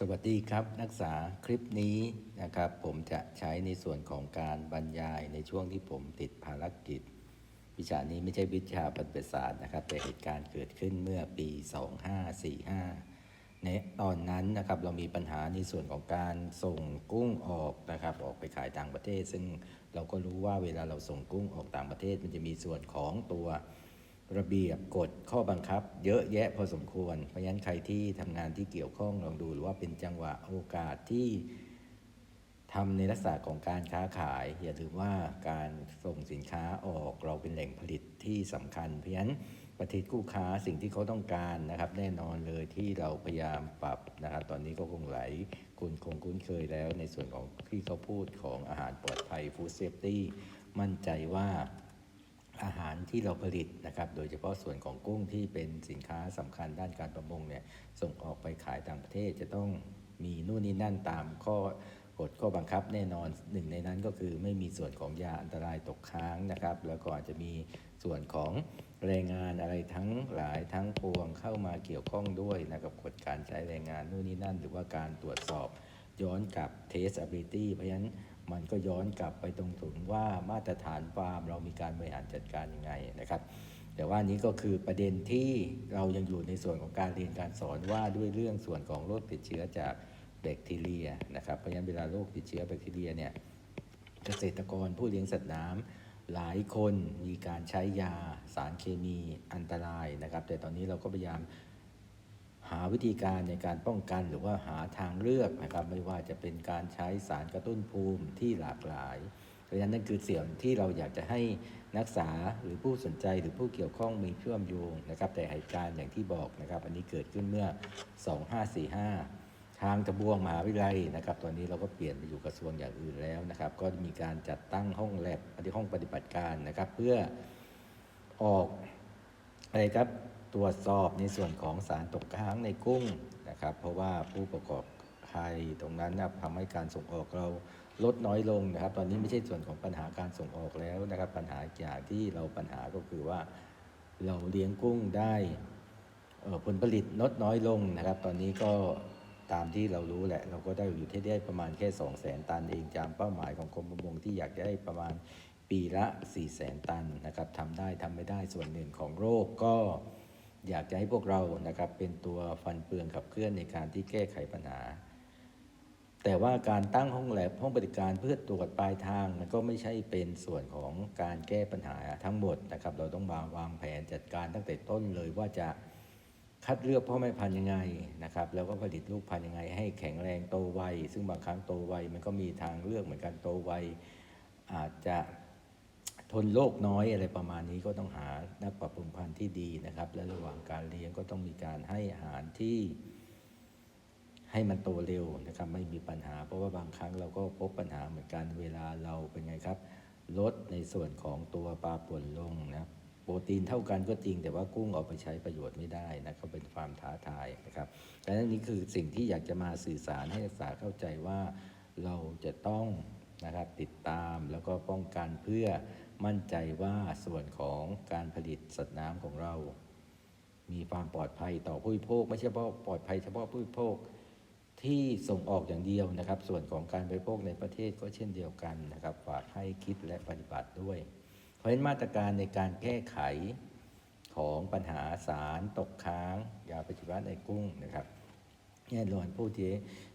สวัสดีครับนักศึกษาคลิปนี้นะครับ ผมจะใช้ในส่วนของการบรรยายในช่วงที่ผมติดภารกิจ วิชานี้ไม่ใช่วิชาปฏิบัติศาสตร์นะครับ แต่เหตุการณ์เกิดขึ้นเมื่อปี 2545 ในตอนนั้นนะครับเรามีปัญหาในส่วนของการส่งกุ้งออกนะครับ ออกไปขายต่างประเทศ ซึ่งเราก็รู้ว่าเวลาเราส่งกุ้งออกต่างประเทศ มันจะมีส่วนของตัว ระเบียบกฎข้อบังคับ เยอะแยะพอสมควร เพราะฉะนั้นใครที่ทำงานที่เกี่ยวข้องลองดูหรือว่าเป็นจังหวะโอกาสที่ทำในลักษณะของการค้าขาย อย่าลืมว่าการส่งสินค้าออกเราเป็นแหล่งผลิตที่สำคัญ เพราะฉะนั้นประเทศคู่ค้าสิ่งที่เขาต้องการนะครับ แน่นอนเลยที่เราพยายามปรับนะครับ ตอนนี้ก็คงไหลคุณคงคุ้นเคยแล้ว ในส่วนของที่เขาพูดของอาหารปลอดภัย Food Safety มั่นใจว่า อาหารที่เราผลิตนะครับ โดยเฉพาะส่วนของกุ้งที่เป็นสินค้าสำคัญด้านการประมงเนี่ยส่งออกไปขายต่างประเทศจะต้องมีนู่นนี่นั่นตามข้อกฎข้อบังคับแน่นอนหนึ่งในนั้นก็คือไม่มีส่วนของยาอันตรายตกค้างนะครับ แล้วก็อาจจะมีส่วนของแรงงานอะไรทั้งหลายทั้งปวงเข้ามาเกี่ยวข้องด้วยนะครับกฎการใช้แรงงานนู่นนี่นั่น หรือว่าการตรวจสอบย้อนกลับ traceability เพราะฉะนั้น มันก็ย้อนกลับไปตรงถึงว่ามาตรฐานฟาร์มเรามีการบริหารจัดการยังไงนะครับ แต่ว่านี้ก็คือประเด็นที่เรายังอยู่ในส่วนของการเรียนการสอนว่าด้วยเรื่องส่วนของโรคติดเชื้อจากแบคทีเรียนะครับเพราะฉะนั้นเวลาโรคติดเชื้อแบคทีเรียเนี่ยเกษตรกรผู้เลี้ยงสัตว์น้ำหลายคนมีการใช้ยาสารเคมีอันตรายนะครับ แต่ตอนนี้เราก็พยายาม หาวิธีการในการป้องกันหรือว่าหาทางเลือกนะครับ ไม่ว่าจะเป็นการใช้สารกระตุ้นภูมิที่หลากหลายเพราะฉะนั้นนั่นคือเสี่ยงที่เราอยากจะให้นักศึกษาหรือผู้สนใจหรือผู้เกี่ยวข้องมีเชื่อมโยงนะครับ แต่เหตุการณ์อย่างที่บอกนะครับ อันนี้เกิดขึ้นเมื่อ 2545 ทางตะบวงมหาวิทยาลัยนะครับ ตอนนี้เราก็เปลี่ยนไปอยู่กระทรวงอย่างอื่นแล้วนะครับ ก็มีการจัดตั้งห้องแลบที่ห้องปฏิบัติการนะครับ เพื่อออกอะไรครับ ตรวจสอบในส่วนของสารตกค้างในกุ้งนะครับ เพราะว่าผู้ประกอบใครตรงนั้นนะทำให้การส่งออกเราลดน้อยลงนะครับ ตอนนี้ไม่ใช่ส่วนของปัญหาการส่งออกแล้วนะครับ ปัญหาอย่างที่เราปัญหาก็คือว่าเราเลี้ยงกุ้งได้ออผลผลิตลดน้อยลงนะครับ ตอนนี้ก็ตามที่เรารู้แหละ เราก็ได้อยู่ที่ได้ประมาณแค่ 2 0 0 0 0 0 ตันเองตามเป้าหมายของกรมประมงที่อยากได้ประมาณปีละ 4 0 0 0 0 0 ตันนะครับทำได้ทำไม่ได้ส่วนหนึ่งของโรคก็ อยากจะให้พวกเรานะครับเป็นตัวฟันเฟืองขับเคลื่อนในการที่แก้ไขปัญหา แต่ว่าการตั้งห้องแลบห้องบริการเพื่อตรวจปลายทางมันก็ไม่ใช่เป็นส่วนของการแก้ปัญหาทั้งหมดนะครับ เราต้องมาวางแผนจัดการตั้งแต่ต้นเลยว่าจะคัดเลือกพ่อแม่พันธุ์ยังไงนะครับ แล้วก็ผลิตลูกพันธุ์ยังไง ให้แข็งแรงโตไวซึ่งบางครั้งโตไวมันก็มีทางเลือกเหมือนกันโตไวอาจจะ ทนโรคน้อยอะไรประมาณนี้ก็ต้องหานักปรับปรุงพันธุ์ที่ดีนะครับ และระหว่างการเลี้ยงก็ต้องมีการให้อาหารที่ให้มันโตเร็วนะครับไม่มีปัญหา เพราะว่าบางครั้งเราก็พบปัญหาเหมือนกันเวลาเราเป็นไงครับ ลดในส่วนของตัวปลาป่นลงนะโปรตีนเท่ากันก็จริง แต่ว่ากุ้งเอาไปใช้ประโยชน์ไม่ได้นะก็เป็นความท้าทายนะครับดังนั้นนี่คือสิ่งที่อยากจะมาสื่อสารให้นักศึกษาเข้าใจว่าเราจะต้องนะครับติดตามแล้วก็ป้องกันเพื่อ มั่นใจว่าส่วนของการผลิตสัตว์น้ำของเรา มีความปลอดภัยต่อผู้บริโภค ไม่ใช่เฉพาะปลอดภัยเฉพาะผู้บริโภคที่ส่งออกอย่างเดียวนะครับ ส่วนของการบริโภคในประเทศก็เช่นเดียวกันนะครับฝากให้คิดและปฏิบัติด้วย เพราะฉะนั้นมาตรการในการแก้ไขของปัญหาสารตกค้าง ยาปฏิชีวนะในกุ้งนะครับแน่นอนผู้ที่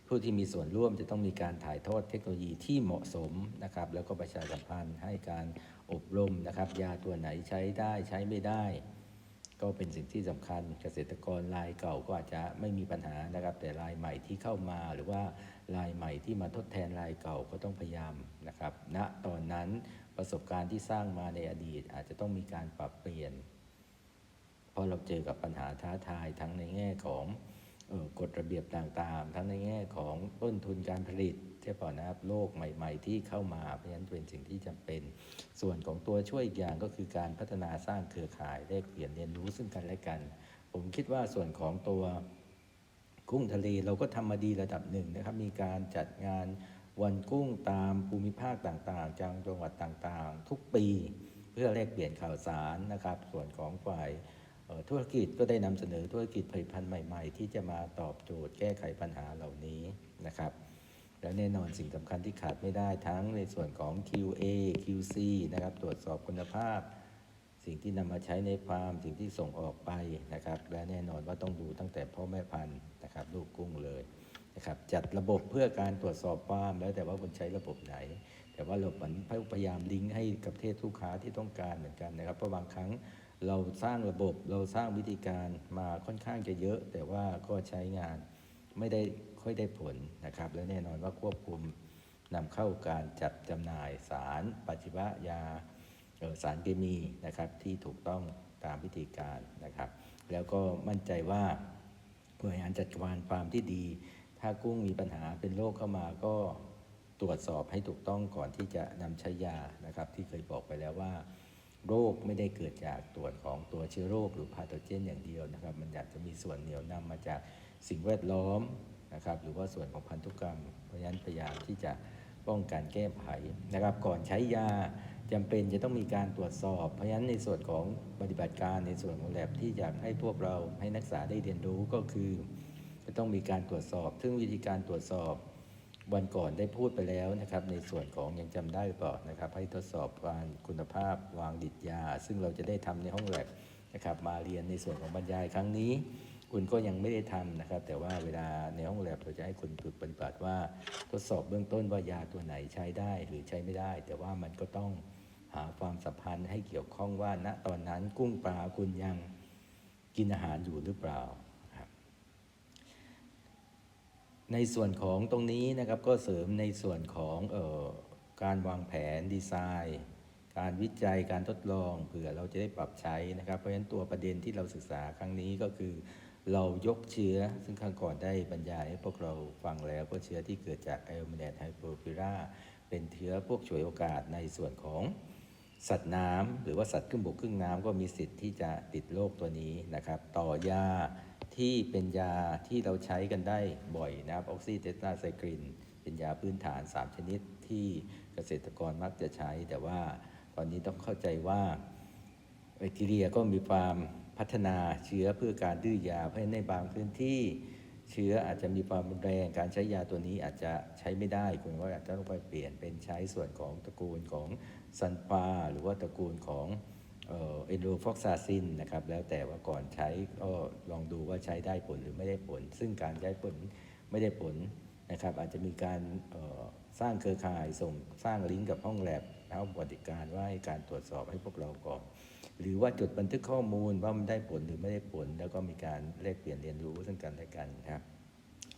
ผู้ที่มีส่วนร่วมจะต้องมีการถ่ายทอดเทคโนโลยีที่เหมาะสมนะครับ แล้วก็ประชาสัมพันธ์ให้การ อบรมนะครับ ยาตัวไหนใช้ได้ใช้ไม่ได้ ก็เป็นสิ่งที่สำคัญเกษตรกรรายเก่าก็อาจจะไม่มีปัญหานะครับ แต่รายใหม่ที่เข้ามาหรือว่ารายใหม่ที่มาทดแทนรายเก่าก็ต้องพยายามนะครับณตอนนั้นประสบการณ์ที่สร้างมาในอดีต อาจจะต้องมีการปรับเปลี่ยนพราะเราเจอกับปัญหาท้าทายทั้งในแง่ของออกฎระเบียบต่างๆ ทั้งในแง่ของต้นทุนการผลิต ใช่ป่ะนะครับโลกใหม่ ๆ ที่เข้ามาเพราะฉะนั้นเป็นสิ่งที่จำเป็น ส่วนของตัวช่วยอีกอย่างก็คือการพัฒนาสร้างเครือข่ายแลกเปลี่ยนเรียนรู้ซึ่งกันและกัน ผมคิดว่าส่วนของตัวกุ้งทะเลเราก็ทำมาดีระดับหนึ่งนะครับ มีการจัดงานวันกุ้งตามภูมิภาคต่างๆจังจังหวัดต่างๆ ทุกปีเพื่อแลกเปลี่ยนข่าวสารนะครับ ส่วนของฝ่ายธุรกิจก็ได้นำเสนอธุรกิจผลิตภัณฑ์ใหม่ ๆ ที่จะมาตอบโจทย์แก้ไขปัญหาเหล่านี้นะครับ และแน่นอนสิ่งสำคัญที่ขาดไม่ได้ทั้งในส่วนของ QA QC นะครับตรวจสอบคุณภาพ สิ่งที่นำมาใช้ในฟาร์มสิ่งที่ส่งออกไปนะครับ และแน่นอนว่าต้องดูตั้งแต่พ่อแม่พันธุ์นะครับลูกกุ้งเลยนะครับจัดระบบเพื่อการตรวจสอบฟาร์มแล้วแต่ว่าคุณใช้ระบบไหน แต่ว่าเราพยายามลิงก์ให้กับเทศลูกค้าที่ต้องการเหมือนกันนะครับเพราะบางครั้งเราสร้างระบบเราสร้างวิธีการมาค่อนข้างจะเยอะ แต่ว่าก็ใช้งานไม่ได้ ค่อยได้ผลนะครับ และแน่นอนว่าควบคุมนำเข้าการจัดจำหน่ายสารปัจจิวะยาสารเคมีนะครับที่ถูกต้องตามวิธีการนะครับ แล้วก็มั่นใจว่าบริหารจัดการฟาร์มที่ดี ถ้ากุ้งมีปัญหาเป็นโรคเข้ามาก็ตรวจสอบให้ถูกต้องก่อนที่จะนำใช้ยานะครับ ที่เคยบอกไปแล้วว่า โรคไม่ได้เกิดจากตัวจของตัวเชื้อโรคหรือพาโทเจนอย่างเดียวนะครับ มันอาจจะมีส่วนเหนียวนำมาจากสิ่งแวดล้อม นะครับหรือว่าส่วนของพันธุกรรม เพราะฉะนั้นพยายามที่จะป้องกันแก้ไขนะครับก่อนใช้ยาจำเป็นจะต้องมีการตรวจสอบ เพราะฉะนั้นในส่วนของปฏิบัติการในส่วนของแลบที่อยากให้พวกเราให้นักศึกษาได้เรียนรู้ก็คือ จะต้องมีการตรวจสอบ ซึ่งวิธีการตรวจสอบวันก่อนได้พูดไปแล้วนะครับในส่วนของยังจำได้หรือเปล่านะครับให้ทดสอบการคุณภาพวางดิดยา ซึ่งเราจะได้ทำในห้องแลบนะครับมาเรียนในส่วนของบรรยายครั้งนี้ คุณก็ยังไม่ได้ทำนะครับ แต่ว่าเวลาในห้องแลบเราจะให้คุณฝึกปฏิบัติว่าทดสอบเบื้องต้นว่ายาตัวไหนใช้ได้หรือใช้ไม่ได้ แต่ว่ามันก็ต้องหาความสัมพันธ์ให้เกี่ยวข้องว่าณตอนนั้นกุ้งปลาคุณยังกินอาหารอยู่หรือเปล่าครับในส่วนของตรงนี้นะครับก็เสริมในส่วนของออการวางแผนดีไซน์ การวิจัยการทดลองเผื่อเราจะได้ปรับใช้นะครับ เพราะฉะนั้นตัวประเด็นที่เราศึกษาครั้งนี้ก็คือ เรายกเชื้อซึ่งครั้งก่อนได้บรรยายให้พวกเราฟังแล้วก็เชื้อที่เกิดจากไอโอม n น t ไฮโปฟิราเป็นเชื้อพวกฉวยโอกาสในส่วนของสัตว์น้ำหรือว่าสัตว์ครึ่งบกครึ่งน้ำก็มีสิทธิ์ที่จะติดโรคตัวนี้นะครับ ต่อยาที่เป็นยาที่เราใช้กันได้บ่อยนะครับออกซิเทตาไซคลินเป็นยาพื้นฐาน 3 ชนิดที่เกษตรกรมักจะใช้ แต่ว่าตอนนี้ต้องเข้าใจว่าแบคทีเรียก็มีความ พัฒนาเชื้อเพื่อการดื้อยา เพราะในบางพื้นที่เชื้ออาจจะมีความรุนแรงการใช้ยาตัวนี้อาจจะใช้ไม่ได้ คุณก็อาจจะต้องไปเปลี่ยนเป็นใช้ส่วนของตระกูลของซันฟาหรือว่าตระกูลของเอ็นโดฟอกซาซินนะครับแล้วแต่ว่าก่อนใช้ก็ลองดูว่าใช้ได้ผลหรือไม่ได้ผล ซึ่งการใช้ผลไม่ได้ผลนะครับอาจจะมีการสร้างเครือข่ายส่งสร้างลิงก์กับห้องแลบห้องปฏิการว่าให้การตรวจสอบให้พวกเราก่อน หรือว่าจดบันทึกข้อมูลว่ามันได้ผลหรือไม่ได้ผล แล้วก็มีการแลกเปลี่ยนเรียนรู้ซึ่งกันและกันนะครับ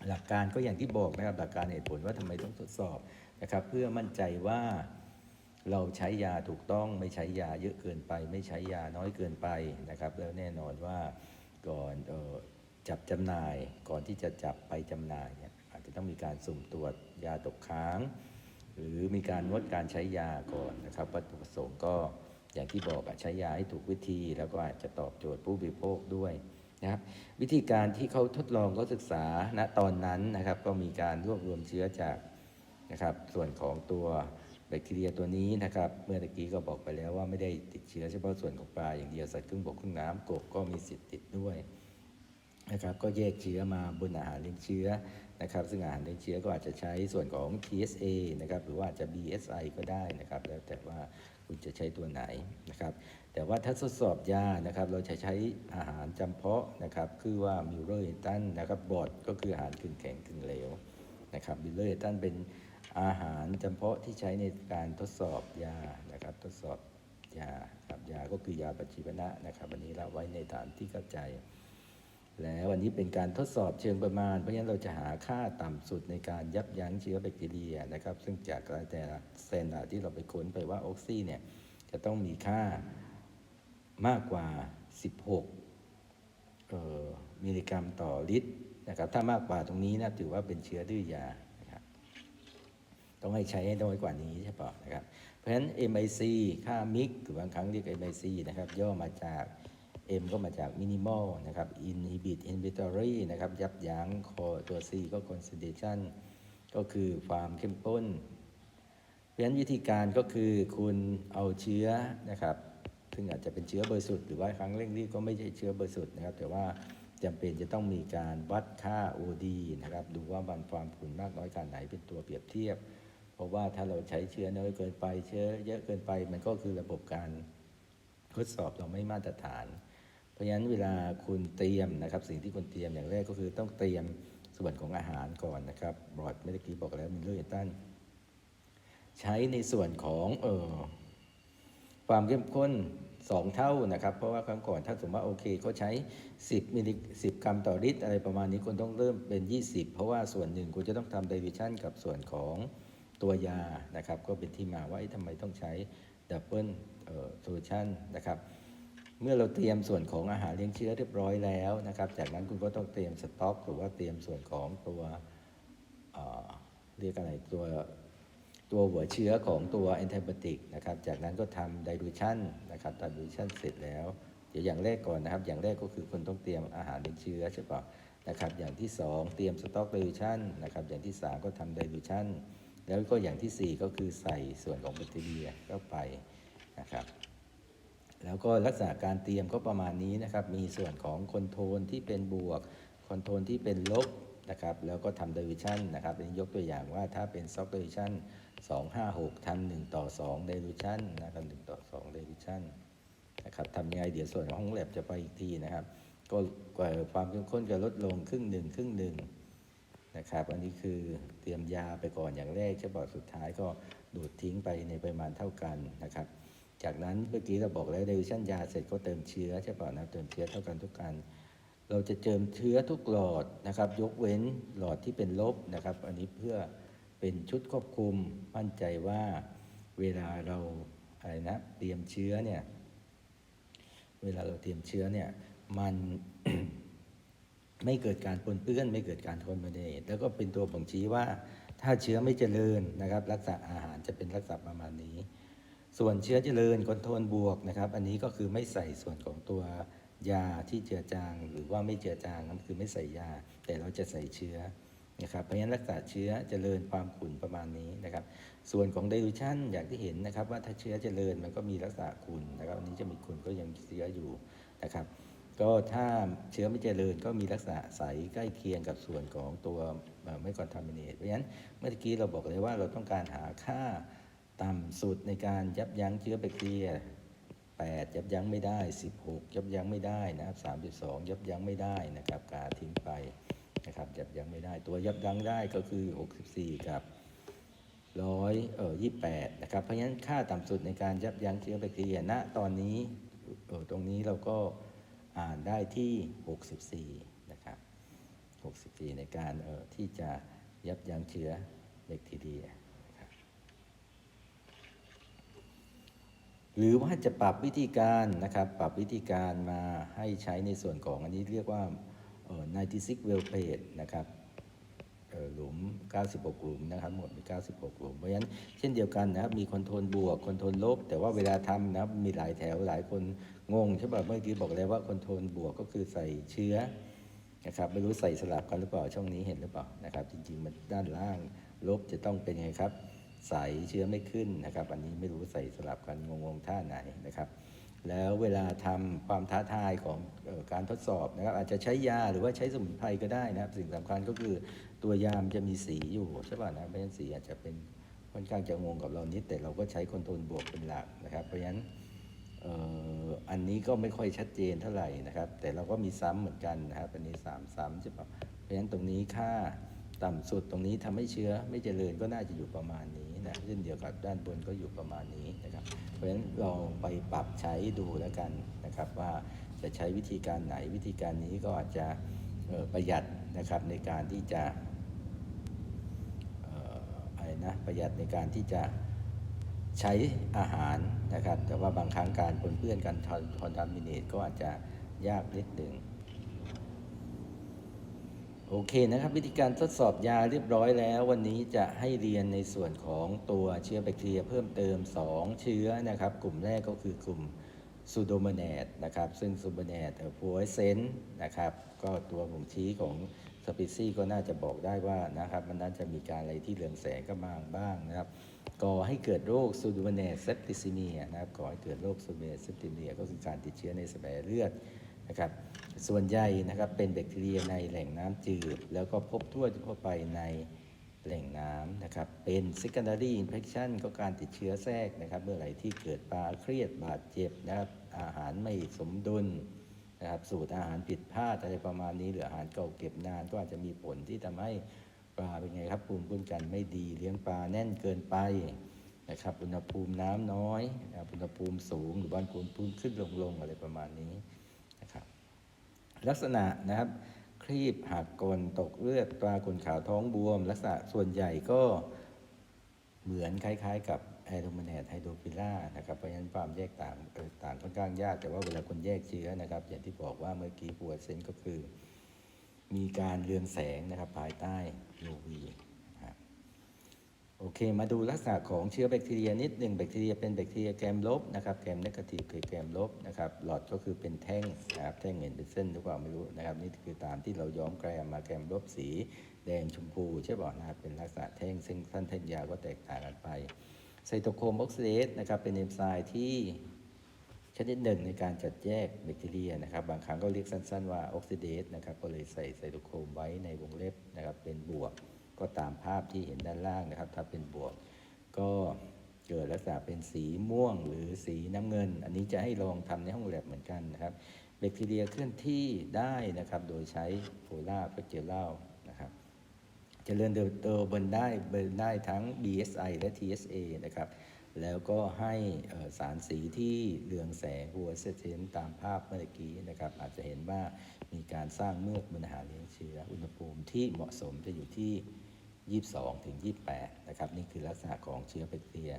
หลักการก็อย่างที่บอกนะครับหลักการเหตุผลว่าทำไมต้องทดสอบนะครับ เพื่อมั่นใจว่าเราใช้ยาถูกต้องไม่ใช้ยาเยอะเกินไป ไม่ใช้ยาน้อยเกินไปนะครับ แล้วแน่นอนว่าก่อนออจับจำหน่ายก่อนที่จะจับไปจำหน่ายเนี่ยอาจจะต้องมีการสุ่มตรวจยาตกค้าง หรือมีการงดการใช้ยาก่อนนะครับวัตถุประสงค์ก็ อย่างที่บอกอะใช้ยาให้ถูกวิธีแล้วก็อาจจะตอบโจทย์ผู้บริโภคด้วยนะครับวิธีการที่เขาทดลองเขาศึกษาณตอนนั้นนะครับ ก็มีการรวบรวมเชื้อจากนะครับส่วนของตัวแบคทีเรียตัวนี้นะครับ เมื่อตะกี้ก็บอกไปแล้วว่าไม่ได้ติดเชื้อเฉพาะส่วนของปลาอย่างเดียวสัตว์ครึ่งบกครึ่งน้ำกบก็มีสิทธิ์ติดด้วยนะครับ ก็แยกเชื้อมาบนอาหารเลี้ยงเชื้อนะครับ ซึ่งอาหารเลี้ยงเชื้อก็อาจจะใช้ส่วนของ TSA นะครับหรือว่าอาจจะ BSI ก็ได้นะครับ แล้วแต่ว่า คุณจะใช้ตัวไหนนะครับ แต่ว่าถ้าทดสอบยานะครับเราจะใช้อาหารจำเพาะนะครับคือว่ามิลเลอร์ตันนะครับบอดก็คืออาหารกึ่งแข็งกึ่งเหลวนะครับมิลเลอร์ตันเป็นอาหารจำเพาะที่ใช้ในการทดสอบยานะครับทดสอบยาครับยาก็คือยาปฏิชีวนะนะครับวันนี้เราไว้ในฐานที่เข้าใจ แล้ววันนี้เป็นการทดสอบเชิงประมาณ เพราะฉะนั้นเราจะหาค่าต่ำสุดในการยับยั้งเชื้อแบคทีเรียนะครับ ซึ่งจากแต่ละสแตนดาร์ดที่เราไปค้นไปว่าออกซิเนี่ยจะต้องมีค่ามากกว่า 16 มิลลิกรัมต่อลิตรนะครับ ถ้ามากกว่าตรงนี้นะถือว่าเป็นเชื้อดื้อยานะครับ ต้องให้ใช้ให้น้อยกว่านี้ใช่ปะนะครับ เพราะฉะนั้น MIC ค่ามิกหรือบางครั้งเรียก MIC นะครับ ย่อมาจาก M ก็มาจาก minimal นะครับ inhibit inhibitory นะครับ ยับยั้งคอตัว C ก็ concentration ก็คือความเข้มข้น เพราะฉะนั้นวิธีการก็คือคุณเอาเชื้อนะครับ ซึ่งอาจจะเป็นเชื้อบริสุทธิ์หรือว่าครั้งเร่งรีบก็ไม่ใช่เชื้อบริสุทธิ์นะครับ แต่ว่าจำเป็นจะต้องมีการวัดค่า OD นะครับ ดูว่ามันความขุ่นมากน้อยขนาดไหนเป็นตัวเปรียบเทียบ เพราะว่าถ้าเราใช้เชื้อน้อยเกินไป เชื้อเยอะเกินไป มันก็คือระบบการทดสอบเราไม่มาตรฐาน เพราะฉะนั้นเวลาคุณเตรียมนะครับ สิ่งที่คุณเตรียมอย่างแรกก็คือต้องเตรียมส่วนของอาหารก่อนนะครับบรอดเมื่อกี้บอกแล้วมิลเลอร์ตันใช้ในส่วนของเออความเข้มข้น 2 เท่านะครับ เพราะว่าครั้งก่อนถ้าสมมติว่าโอเคเขาใช้ 10มิลลิ10กรัมต่อลิตร อะไรประมาณนี้คุณต้องเริ่มเป็น 20 เพราะว่าส่วนหนึ่งคุณจะต้องทำ dilution กับส่วนของตัวยานะครับ ก็เป็นที่มาว่าเอ๊ะทำไมต้องใช้ดับเบิลโซลูชันนะครับ เมื่อเราเตรียมส่วนของอาหารเลี้ยงเชื้อเรียบร้อยแล้วนะครับ จากนั้นคุณก็ต้องเตรียมสต็อกหรือว่าเตรียมส่วนของตัวเเรียกอะไรตัวตัวหัวเชื้อของตัวแอนติบอติกนะครับ จากนั้นก็ทำไดรูชันนะครับไดรูชันเสร็จแล้ว เดี๋ยวอย่างแรกก่อนนะครับ อย่างแรกก็คือคุณต้องเตรียมอาหารเลี้ยงเชื้อใช่ปะนะครับ อย่างที่ 2 เตรียมสต็อกไดรูชันนะครับ อย่างที่ 3 ก็ทำไดรูชันแล้วก็อย่างทีสี่ 4 ก็คือใส่ส่วนของแบคทีเรียเข้าไปนะครับ แล้วก็ลักษณะการเตรียมก็ประมาณนี้นะครับ มีส่วนของคอนโทรลที่เป็นบวก คอนโทรลที่เป็นลบนะครับ แล้วก็ทำ dilution นะครับอันนี้ยกตัวอย่างว่าถ้าเป็น stock dilution 256ทำ1ต่อ2 dilution นะครับ1ต่อ2 dilution นะครับทำยังไงเดี๋ยวส่วนของห้องแลบจะไปอีกทีนะครับ ก็ความเข้มข้นจะลดลงครึ่งหนึ่งครึ่งหนึ่งนะครับ อันนี้คือเตรียมยาไปก่อนอย่างแรกใช่ป่ะสุดท้ายก็ดูดทิ้งไปในปริมาณเท่ากันนะครับ จากนั้นเมื่อกี้เราบอกแล้วเดวิชั่นยาเสร็จก็เติมเชื้อใช่ป่ะนะเติมเชื้อเท่ากันทุกกันเราจะเติมเชื้อทุกหลอดนะครับ ยกเว้นหลอดที่เป็นลบนะครับ อันนี้เพื่อเป็นชุดควบคุมมั่นใจว่าเวลาเราอะไรนะเตรียมเชื้อเนี่ยเวลาเราเตรียมเชื้อเนี่ยมันไม่เกิดการปนเปื้อนไม่เกิดการคอนเนตแล้วก็เป็นตัวบ่งชี้ว่าถ้าเชื้อไม่เจริญนะครับลักษณะอาหารจะเป็นลักษณะประมาณนี้ ส่วนเชื้อเจริญคอนโทรลบวกนะครับ อันนี้ก็คือไม่ใส่ส่วนของตัวยาที่เจือจาง หรือว่าไม่เจือจางนั่นคือไม่ใส่ยา แต่เราจะใส่เชื้อนะครับเพราะฉะนั้นลักษณะเชื้อเจริญความขุ่นประมาณนี้นะครับ ส่วนของ dilution อย่างที่เห็นนะครับ ว่าถ้าเชื้อเจริญมันก็มีลักษณะขุ่นนะครับอันนี้จะมีขุ่นก็ยังเชื้ออยู่นะครับ ก็ถ้าเชื้อไม่เจริญก็มีลักษณะใสใกล้เคียงกับส่วนของตัวไม่คอนทามิเนตเพราะฉะนั้นเมื่อกี้เราบอกเลยว่าเราต้องการหาค่า ต่ำสุดในการยับยั้งเชื้อแบคทีเรีย 8 ยับยั้งไม่ได้ 16 ยับยั้งไม่ได้นะครับ32 ยับยั้งไม่ได้นะครับ กาทิ้งไปนะครับ ยับยั้งไม่ได้ ตัวยับยั้งได้ก็คือ 64 กับร้อยเออยี่แปดนะครับ เพราะฉะนั้นค่าต่ำสุดในการยับยั้งเชื้อแบคทีเรียณตอนนี้เออตรงนี้เราก็อ่านได้ที่ 64 นะครับ 64 ในการเออที่จะยับยั้งเชื้อแบคทีเรียนะครับ หรือว่าจะปรับวิธีการนะครับปรับวิธีการมาให้ใช้ในส่วนของอันนี้เรียกว่า96 well plate นะครับหลุม 96 หลุมนะครับหมดมี 96 หลุม เพราะฉะนั้นเช่นเดียวกันนะครับ มีคอนโทรลบวกคอนโทรลลบ แต่ว่าเวลาทำนะครับ มีหลายแถวหลายคนงงใช่ป่ะเมื่อกี้บอกแล้วว่าคอนโทรลบวกก็คือใส่เชื้อนะครับ ไม่รู้ใส่สลับกันหรือเปล่า ช่องนี้เห็นหรือเปล่านะครับ จริง ๆ มันด้านล่างลบจะต้องเป็นไงครับ ใสเชื้อไม่ขึ้นนะครับ อันนี้ไม่รู้ใส่สลับกันงงๆท่าไหนนะครับ แล้วเวลาทำความท้าทายของออการทดสอบนะครับ อาจจะใช้ยาหรือว่าใช้สมุนไพรก็ได้นะครับ สิ่งสำคัญก็คือตัวยามจะมีสีอยู่ใช่ป่ะนะเพราะฉะนั้นสีอาจจะเป็นค่อนข้างจะงงกับเรานิดแต่เราก็ใช้คอนโทรลบวกเป็นหลักนะครับ เพราะฉะนั้นอันนี้ก็ไม่ค่อยชัดเจนเท่าไหร่นะครับ แต่เราก็มีซ้ำเหมือนกันนะครับอันนี้สามซ้ำใช่ปะเพราะฉะนั้นตรงนี้ค่าต่ำสุดตรงนี้ทำให้เชื้อไม่เจริญก็น่าจะอยู่ประมาณนี้ นะเช่นเดียวกับด้านบนก็อยู่ประมาณนี้นะครับ เพราะฉะนั้นเราไปปรับใช้ดูแล้วกันนะครับ ว่าจะใช้วิธีการไหนวิธีการนี้ก็อาจจะประหยัดนะครับในการที่จะอะไรนะประหยัดในการที่จะใช้อาหารนะครับ แต่ว่าบางครั้งการปนเปื้อนกันคอนทามิเนตก็อาจจะยากนิดหนึ่ง โอเคนะครับ วิธีการทดสอบยาเรียบร้อยแล้ว วันนี้จะให้เรียนในส่วนของตัวเชื้อแบคทีเรียเพิ่มเติม 2 เชื้อนะครับ กลุ่มแรกก็คือกลุ่มซูโดโมเนตนะครับ ซึ่งซูโดโมเนตฟัวเซนนะครับ ก็ตัวบ่งชี้ของสปีซี่ก็น่าจะบอกได้ว่านะครับ มันน่าจะมีการอะไรที่เรืองแสงก็บ้างบ้างนะครับ ก่อให้เกิดโรคซูดูเนสเซปติซิเมียนะครับก่อให้เกิดโรคซูดูเนสเซปติเมียก็คือการติดเชื้อในสมองเลือด นะครับส่วนใหญ่นะครับเป็นแบคทีเรียในแหล่งน้ำจืด แล้วก็พบทั่วทั่วไปในแหล่งน้ำนะครับเป็น secondary infection ก็การติดเชื้อแทรกนะครับ เมื่อไหร่ที่เกิดปลาเครียดบาดเจ็บนะครับอาหารไม่สมดุลนะครับสูตรอาหารผิดพลาดอะไรประมาณนี้หรืออาหารเก่าเก็บนานก็อาจจะมีผลที่ทำให้ปลาเป็นไงครับภูมิคุ้มกันไม่ดีเลี้ยงปลาแน่นเกินไปนะครับอุณหภูมิน้ำน้อยอุณหภูมิสูงหรือบ้านอุณหภูมิขึ้นลงลงอะไรประมาณนี้ ลักษณะนะครับ ครีบหักกลนตกเลือดตาขนขาวท้องบวม ลักษณะส่วนใหญ่ก็เหมือนคล้ายๆ กับไฮโดรมาเนตไฮโดรฟิล่านะครับเพราะฉะนั้นความแยกต่างต่างค่อนข้างยาก แต่ว่าเวลาคนแยกเชื้อนะครับ อย่างที่บอกว่าเมื่อกี้ปัวเซนก็คือ มีการเรืองแสงนะครับภายใต้ UV โอเค มาดูลักษณะของเชื้อแบคทีเรียนิดหนึ่งแบคทีเรียเป็นแบคทีเรียแกมลบนะครับแกมนกาทีฟคือแกมลบนะครับหลอดก็คือเป็นแท่งนะครับแท่งเห็นเป็นเส้นหรือเปล่าไม่รู้นะครับนี่คือตามที่เราย้อมแกรมมาแกมลบสีแดงชมพูใช่ป่ะนะครับเป็นลักษณะแท่งซึ่งสั้นแท่งยาวก็แตกต่างกันไปไซโตโครมออกซิเดสนะครับเป็นเอนไซม์ที่ชนิดหนึ่งในการจัดแยกแบคทีเรียนะครับ บางครั้งก็เรียกสั้น ๆ ว่าออกซิเดสนะครับก็เลยใส่ไซโตโครมไว้ในวงเล็บนะครับเป็นบวก ก็ตามภาพที่เห็นด้านล่างนะครับ ถ้าเป็นบวก ก็เกิดลักษณะเป็นสีม่วงหรือสีน้ำเงิน อันนี้จะให้ลองทำในห้องแลบเหมือนกันนะครับแบคทีเรียเคลื่อนที่ได้นะครับ โดยใช้โพล่าแบคเจอรัลนะครับจเจริญเติบโตบนได้บนได้ทั้ง BSI และ TSA นะครับ แล้วก็ให้สารสีที่เรืองแสงหัวเซเซนตามภาพเมื่อกี้นะครับ อาจจะเห็นว่ามีการสร้างเมือกบนอาหารเลี้ยงเชื้อ อุณหภูมิที่เหมาะสมจะอยู่ที่ 22 ถึง 28 นะครับ นี่คือลักษณะของเชื้อแบคทีเรีย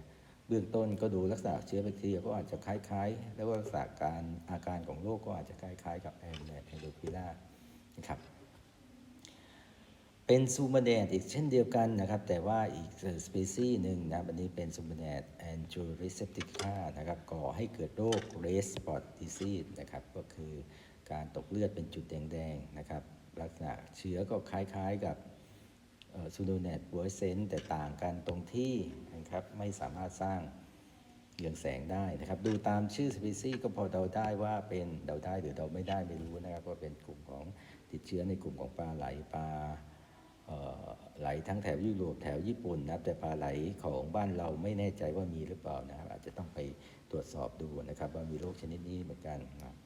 เบื้องต้นก็ดูลักษณะเชื้อแบคทีเรียก็อาจจะคล้ายๆ แล้วลักษณะการอาการของโรคก็อาจจะคล้ายๆ กับแอนแอนโดฟิล่านะครับเป็นซูมาแดดอีกเช่นเดียวกันนะครับ แต่ว่าอีกสปีซีส์หนึ่งนะบอันนี้เป็นซูมาแดดแอนจูริเซปติก้านะครับก่อให้เกิดโรคเรสปอตดิซีสนะครับ ก็คือการตกเลือดเป็นจุดแดงๆนะครับ ลักษณะเชื้อก็คล้ายๆกับ ซูโดเนตบัวเซนแต่ต่างกันตรงที่นะครับไม่สามารถสร้างเรืองแสงได้นะครับ ดูตามชื่อสปีซีก็พอเดาได้ว่าเป็นเดาได้หรือเดาไม่ได้ไม่รู้นะครับว่าเป็นกลุ่มของติดเชื้อในกลุ่มของปลาไหลปลาไหลทั้งแถวยุโรปแถวญี่ปุ่นนะแต่ปลาไหลของบ้านเราไม่แน่ใจว่ามีหรือเปล่านะครับอาจจะต้องไปตรวจสอบดูนะครับว่ามีโรคชนิดนี้เหมือนกันนะครับ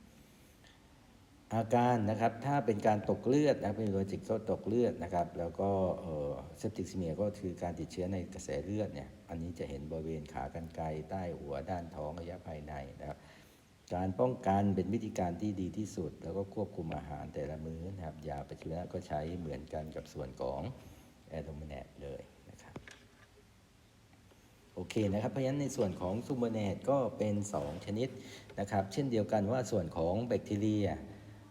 อาการนะครับถ้าเป็นการตกเลือดนะเป็นโรจิกก็ตกเลือดนะครับ แล้วก็เซปติกซิเมียก็คือการติดเชื้อในกระแสเลือดเนี่ยอันนี้จะเห็นบริเวณขากรรไกรใต้หัวด้านท้องระยะภายในนะครับการป้องกันเป็นวิธีการที่ดีที่สุด แล้วก็ควบคุมอาหารแต่ละมื้อนะครับยาปฏิชีวนะก็ใช้เหมือนกันกับส่วนของแอโดมินแนตเลยนะครับโอเคนะครับเพราะฉะนั้นในส่วนของซูเปอร์เนตก็เป็น 2 ชนิดนะครับ เช่นเดียวกันว่าส่วนของแบคทีเรีย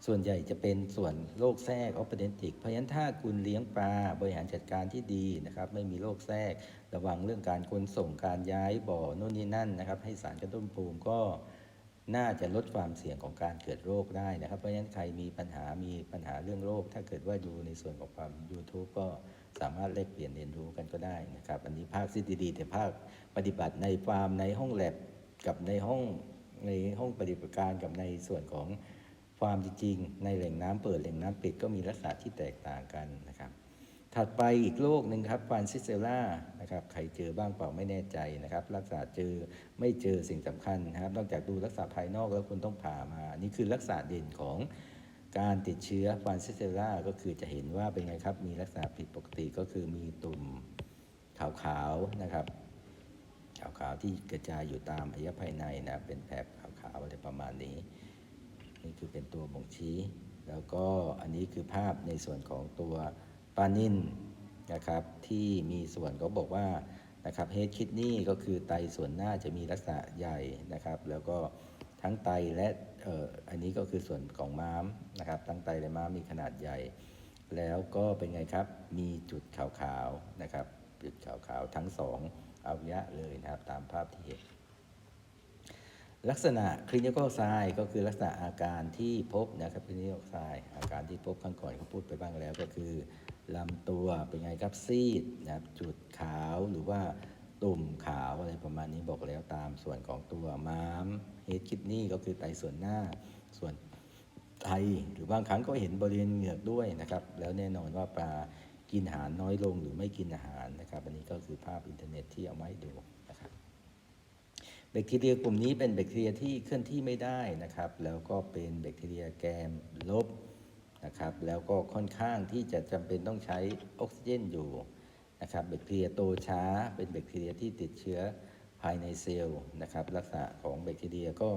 ส่วนใหญ่จะเป็นส่วนโรคแทรกออปเปเดนติกเพราะฉะนั้นถ้าคุณเลี้ยงปลาบริหารจัดการที่ดีนะครับ ไม่มีโรคแทรก ระวังเรื่องการขนส่งการย้ายบ่อโน่นนี่นั่นนะครับ ให้สารกระตุ้นภูมิก็น่าจะลดความเสี่ยงของการเกิดโรคได้นะครับ เพราะฉะนั้นใครมีปัญหามีปัญหาเรื่องโรค ถ้าเกิดว่าดูในส่วนของความ YouTube ก็สามารถแลกเปลี่ยนเรียนรู้กันก็ได้นะครับ อันนี้ภาคซิดีๆแต่ภาคปฏิบัติในฟาร์มในห้องแลบกับในห้องในห้องปฏิบัติการกับในส่วนของ ฟามจริงในแหล่งน้ำเปิดแหล่งน้ำปิดก็มีลักษณะที่แตกต่างกันนะครับ ถัดไปอีกโรคหนึ่งครับฟานซิเซล่านะครับใครเจอบ้างเปล่าไม่แน่ใจนะครับลักษณะเจอไม่เจอสิ่งสำคัญนะครับนอกจากดูลักษณะภายนอกแล้วคุณต้องผ่ามานี่คือลักษณะเด่นของการติดเชื้อฟานซิเซล่าก็คือจะเห็นว่าเป็นไงครับมีลักษณะผิดปกติก็คือมีตุ่มขาวๆนะครับขาวๆที่กระจายอยู่ตามอวัยวะภายในนะเป็นแผลขาวๆอะไรประมาณนี้ นี่คือเป็นตัวบ่งชี้ แล้วก็อันนี้คือภาพในส่วนของตัวปลานินนะครับที่มีส่วนเขาบอกว่านะครับเฮดคิดนี่ก็คือไตส่วนหน้าจะมีลักษณะใหญ่นะครับ แล้วก็ทั้งไตและเอ่ออันนี้ก็คือส่วนของม้ามนะครับทั้งไตและม้ามมีขนาดใหญ่ แล้วก็เป็นไงครับมีจุดขาวๆนะครับจุดขาวๆทั้งสองอวัยวะเลยนะครับตามภาพที่เห็น ลักษณะคลินิคอลไซก็คือลักษณะอาการที่พบนะครับคลินิคอลไซอาการที่พบข้างก่อนเขาพูดไปบ้างแล้ว ก็คือลำตัวเป็นไงครับซีดนะครับจุดขาวหรือว่าตุ่มขาวอะไรประมาณนี้บอกแล้วตามส่วนของตัวม้ามเฮดคิดนี่ก็คือไตส่วนหน้าส่วนไตหรือบางครั้งก็เห็นบริเวณเหงือกด้วยนะครับ แล้วแน่นอนว่าปลากินอาหารน้อยลงหรือไม่กินอาหารนะครับ อันนี้ก็คือภาพอินเทอร์เน็ตที่เอามาให้ดู แบคทีเรียกลุ่มนี้เป็นแบคทีเรียที่เคลื่อนที่ไม่ได้นะครับ แล้วก็เป็นแบคทีเรียแกมลบนะครับ แล้วก็ค่อนข้างที่จะจำเป็นต้องใช้ออกซิเจนอยู่นะครับ แบคทีเรียโตช้า เป็นแบคทีเรียที่ติดเชื้อภายในเซลล์นะครับ ลักษณะของแบคทีเรียก็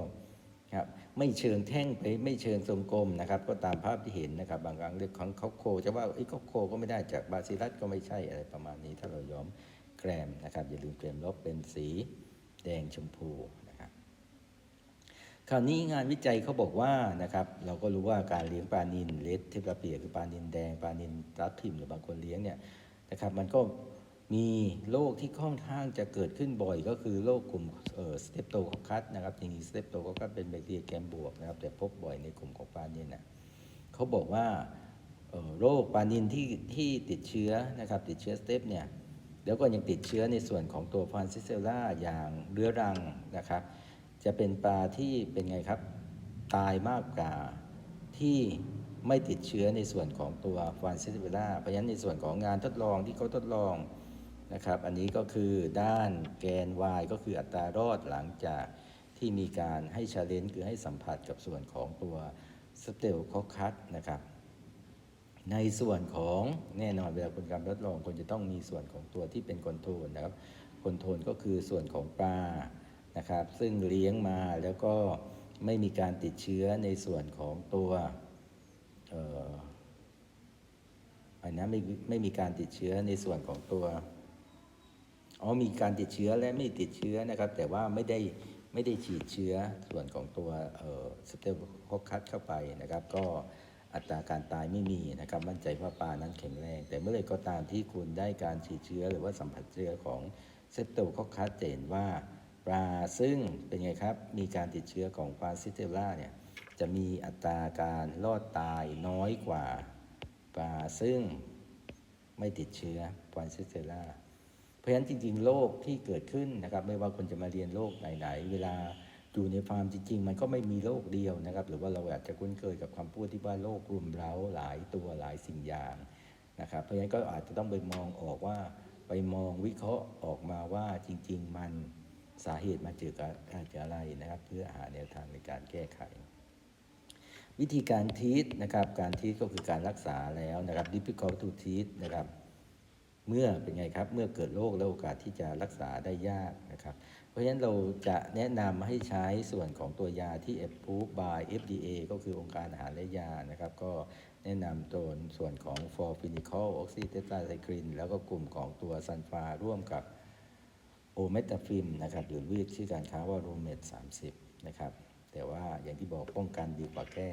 ครับไม่เชิงแท่งไปไม่เชิงทรงกลมนะครับ ก็ตามภาพที่เห็นนะครับ บางครั้งเรียกของเขาโคจะว่าไอ้เขาโคก็ไม่ได้จากบาซิลัสก็ไม่ใช่อะไรประมาณนี้ ถ้าเราย้อมแกรมนะครับอย่าลืมแกรมลบเป็นสี แดงชมพูนะครับคราวนี้งานวิจัยเขาบอกว่านะครับเราก็รู้ว่าการเลี้ยงปลานิลเลสเทปลาเปียคือปลานิลแดงปลานิลรัดพิมพ์หรือบางคนเลี้ยงเนี่ยนะครับมันก็มีโรคที่ค่อนข้างจะเกิดขึ้นบ่อยก็คือโรคกลุ่มสเตปโตคอคัสนะครับจริงๆสเตปโตคอคัสเป็นแบคทีเรียแกมบวกนะครับแต่พบบ่อยในกลุ่มของปลานิลนะเขาบอกว่าโรคปลานิลที่ที่ติดเชื้อนะครับติดเชื้อสเตปเนี่ย แล้วก็ยังติดเชื้อในส่วนของตัวฟานซิเซลล่าอย่างเรื้อรังนะครับ จะเป็นปลาที่เป็นไงครับ ตายมากกว่าที่ไม่ติดเชื้อในส่วนของตัวฟานซิเซลล่าเพราะฉะนั้นในส่วนของงานทดลองที่เขาทดลองนะครับ อันนี้ก็คือด้านแกน y ก็คืออัตรารอดหลังจากที่มีการให้ชาเลนจ์คือให้สัมผัสกับส่วนของตัวสเตลคอคัสนะครับ ในส่วนของแน่นอนเวลาคุณการทดลองคุณจะต้องมีส่วนของตัวที่เป็นคอนโทรลนะครับคอนโทรลก็คือส่วนของปลานะครับซึ่งเลี้ยงมาแล้วก็ไม่มีการติดเชื้อในส่วนของตัวอันนั้นไม่ไม่มีการติดเชื้อในส่วนของตัวอ๋อมีการติดเชื้อและไม่ติดเชื้อนะครับ แต่ว่าไม่ได้ไม่ได้ฉีดเชื้อส่วนของตัวเอ่อสเตปโคคัสเข้าไปนะครับ ก็ อัตราการตายไม่มีนะครับ มั่นใจว่าปลานั้นแข็งแรง แต่เมื่อไรก็ตามที่คุณได้การฉีดเชื้อหรือว่าสัมผัสเชื้อของเซปโตโคคัสจะเห็นว่าปลาซึ่งเป็นไงครับ มีการติดเชื้อของปลาซิเตลล่าเนี่ยจะมีอัตราการรอดตายน้อยกว่าปลาซึ่งไม่ติดเชื้อปลาซิเตลล่าเพราะฉะนั้นจริงๆโรคที่เกิดขึ้นนะครับ ไม่ว่าคนจะมาเรียนโรคไหนๆเวลา อยู่ในฟาร์มจริง ๆ มันก็ไม่มีโรคเดียวนะครับ หรือว่าเราอาจจะคุ้นเคยกับคำพูดที่ว่าโรครุมเร้าหลายตัวหลายสิ่งอย่างนะครับ เพราะฉะนั้นก็อาจจะต้องไปมองออกว่า ไปมองวิเคราะห์ออกมาว่าจริง ๆ มันสาเหตุมาจากอะไรนะครับ เพื่อหาแนวทางในการแก้ไข วิธีการทีตนะครับ การทีตก็คือการรักษาแล้วนะครับ difficult to treat นะครับเมื่อเป็นไงครับ เมื่อเกิดโรคแล้วโอกาสที่จะรักษาได้ยากนะครับ เพราะฉะนั้นเราจะแนะนำให้ใช้ส่วนของตัวยาที่ approved by FDA ก็คือองค์การอาหารและยานะครับ ก็แนะนำตัวส่วนของ f o r p h e n i c o l oxytetracycline แล้วก็กลุ่มของตัวซันฟาร่วมกับโอเมตาฟิมนะครับหรือเรียกชื่อการค้าว่าโรเมด30 นะครับ แต่ว่าอย่างที่บอกป้องกันดีกว่าแก้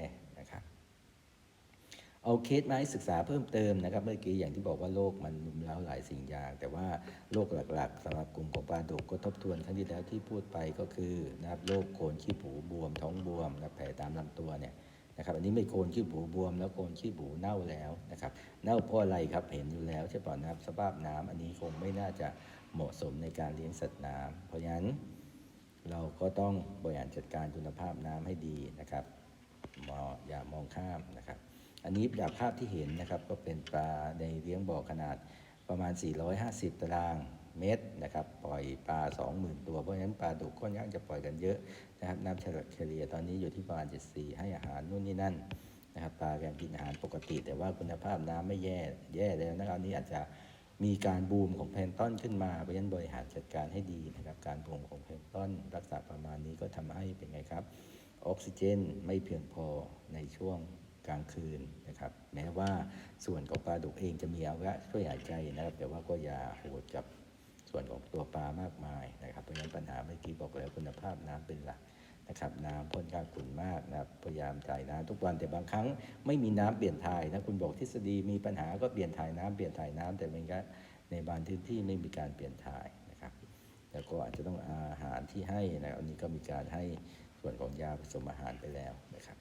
เอาเคสมาให้ศึกษาเพิ่มเติมนะครับ เมื่อกี้อย่างที่บอกว่าโรคมันรุมเร้าหลายสิ่งอย่าง แต่ว่าโรคหลักๆสำหรับกลุ่มของปลาดุกก็ทบทวนครั้งที่แล้วที่พูดไปก็คือนะครับโรคโคนขี้ผูบวมท้องบวมและแผลตามลำตัวเนี่ยนะครับอันนี้ไม่โคนขี้ผูบวม แล้วโคนขี้ผูเน่าแล้วนะครับเน่าเพราะอะไรครับเห็นอยู่แล้วใช่ป่ะนะครับสภาพน้ำอันนี้คงไม่น่าจะเหมาะสมในการเลี้ยงสัตว์น้ำเพราะฉะนั้นเราก็ต้องบริหารจัดการคุณภาพน้ำให้ดีนะครับอย่ามองข้ามนะครับ อันนี้จากภาพที่เห็นนะครับก็เป็นปลาในเลี้ยงบ่อขนาดประมาณ 450 ตารางเมตรนะครับปล่อยปลา 20,000 ตัว เพราะฉะนั้นปลาดุกค่อนข้างจะปล่อยกันเยอะนะครับน้ำเฉลี่ยตอนนี้อยู่ที่ประมาณ 74 ให้อาหารนู่นนี่นั่นนะครับปลาแกกินอาหารปกติ แต่ว่าคุณภาพน้ำไม่แย่แย่แล้วนะครับอันนี้อาจจะมีการบูมของแพลนต้นขึ้นมาเพราะฉะนั้นบริหารจัดการให้ดีนะครับการบูมของแพลนต้นรักษาประมาณนี้ก็ทำให้เป็นไงครับออกซิเจนไม่เพียงพอในช่วง ลางคืนนะครับแม้ว่าส่วนของปลาดุกเองจะมีอวัยวะช่วยหายใจนะครับ แต่ว่าก็อย่าโหดกับส่วนของตัวปลามากมายนะครับเพราะฉะนั้นปัญหาเมื่อกี้บอกแล้วคุณภาพน้ำเป็นหลักนะครับน้ำค่อนข้างขุ่นมากนะครับพยายามจ่ายน้ำทุกวันแต่บางครั้งไม่มีน้ำเปลี่ยนถ่ายนะคุณบอกทฤษฎีมีปัญหาก็เปลี่ยนถ่ายน้ำเปลี่ยนถ่ายน้ำแต่เป็นการในบางพื้นที่ไม่มีการเปลี่ยนถ่ายนะครับ แล้วก็อาจจะต้องอาหารที่ให้นะอันนี้ก็มีการให้ส่วนของยาผสมอาหารไปแล้วนะครับ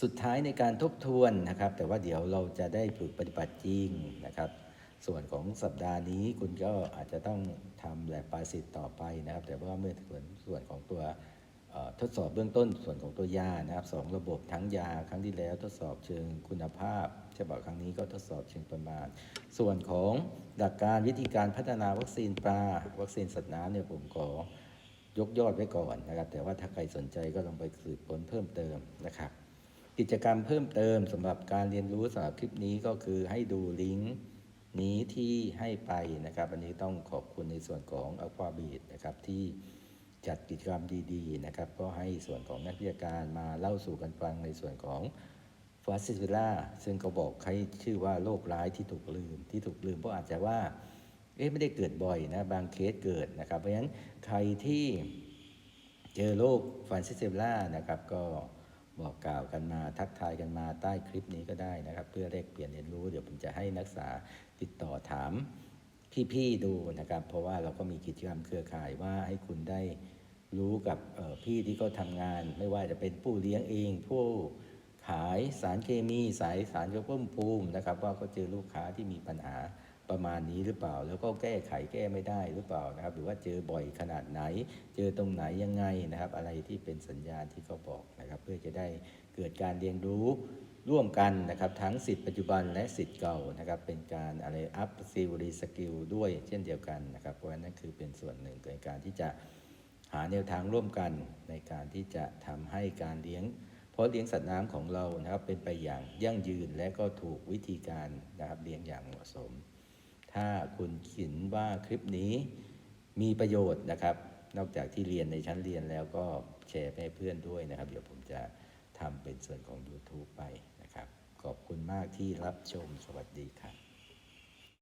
สุดท้ายในการทบทวนนะครับ แต่ว่าเดี๋ยวเราจะได้ฝึกปฏิบัติจริงนะครับ ส่วนของสัปดาห์นี้คุณก็อาจจะต้องทำแลบปลาสิทธ์ต่อไปนะครับ แต่ว่าเมื่อส่วนส่วนของตัวทดสอบเบื้องต้นส่วนของตัวยานะครับสองระบบทั้งยาครั้งที่แล้วทดสอบเชิงคุณภาพฉบับครั้งนี้ก็ทดสอบเชิงประมาณ ส่วนของหลักการวิธีการพัฒนาวัคซีนปลาวัคซีนสัตว์น้ำเนี่ยผมขอยกยอดไว้ก่อนนะครับ แต่ว่าถ้าใครสนใจก็ลองไปสืบค้นเพิ่มเติมนะครับ กิจกรรมเพิ่มเติมสำหรับการเรียนรู้สำหรับคลิปนี้ก็คือให้ดูลิงก์นี้ที่ให้ไปนะครับ อันนี้ต้องขอบคุณในส่วนของ a q u a b e a t นะครับที่จัดกิจกรรมดีๆนะครับ ก็ให้ส่วนของนักวิชาการมาเล่าสู่กันฟังในส่วนของฟาซิฟิล่าซึ่งเขาบอกให้ชื่อว่าโรคร้ายที่ถูกลืม ที่ถูกลืมเพราะอาจจะว่าเอ๊ะไม่ได้เกิดบ่อยนะบางเคสเกิดนะครับ เพราะฉะนั้นใครที่เจอโรคฟันซิสเซล่านะครับก็ บอกกล่าวกันมาทักทายกันมาใต้คลิปนี้ก็ได้นะครับ เพื่อแลกเปลี่ยนเรียนรู้เดี๋ยวผมจะให้นักศึกษาติดต่อถามพี่ๆดูนะครับ เพราะว่าเราก็มีกิจกรรมเครือข่ายว่าให้คุณได้รู้กับพี่ที่เขาทำงาน ไม่ว่าจะเป็นผู้เลี้ยงเอง ผู้ขายสารเคมีสายสารกระตุ้นภูมินะครับ ว่าเขาเจอลูกค้าที่มีปัญหา ประมาณนี้หรือเปล่า แล้วก็แก้ไขแก้ไม่ได้หรือเปล่านะครับ หรือว่าเจอบ่อยขนาดไหน เจอตรงไหนยังไงนะครับ อะไรที่เป็นสัญญาณที่เขาบอกนะครับ เพื่อจะได้เกิดการเรียนรู้ร่วมกันนะครับทั้งสิทธิ์ปัจจุบันและสิทธิ์เก่านะครับเป็นการอะไรอัพซิลรีสกิลด้วยเช่นเดียวกันนะครับ เพราะฉะนั้นนั่นคือเป็นส่วนหนึ่งในการที่จะหาแนวทางร่วมกันในการที่จะทำให้การเลี้ยงเพราะเลี้ยงสัตว์น้ำของเรานะครับเป็นไปอย่างยั่งยืนและก็ถูกวิธีการนะครับเลี้ยงอย่างเหมาะสม ถ้าคุณคินว่าคลิปนี้มีประโยชน์นะครับ นอกจากที่เรียนในชั้นเรียนแล้วก็แชร์ไปให้เพื่อนด้วยนะครับ เดี๋ยวผมจะทำเป็นส่วนของ YouTube ไปนะครับ ขอบคุณมากที่รับชมสวัสดีครับ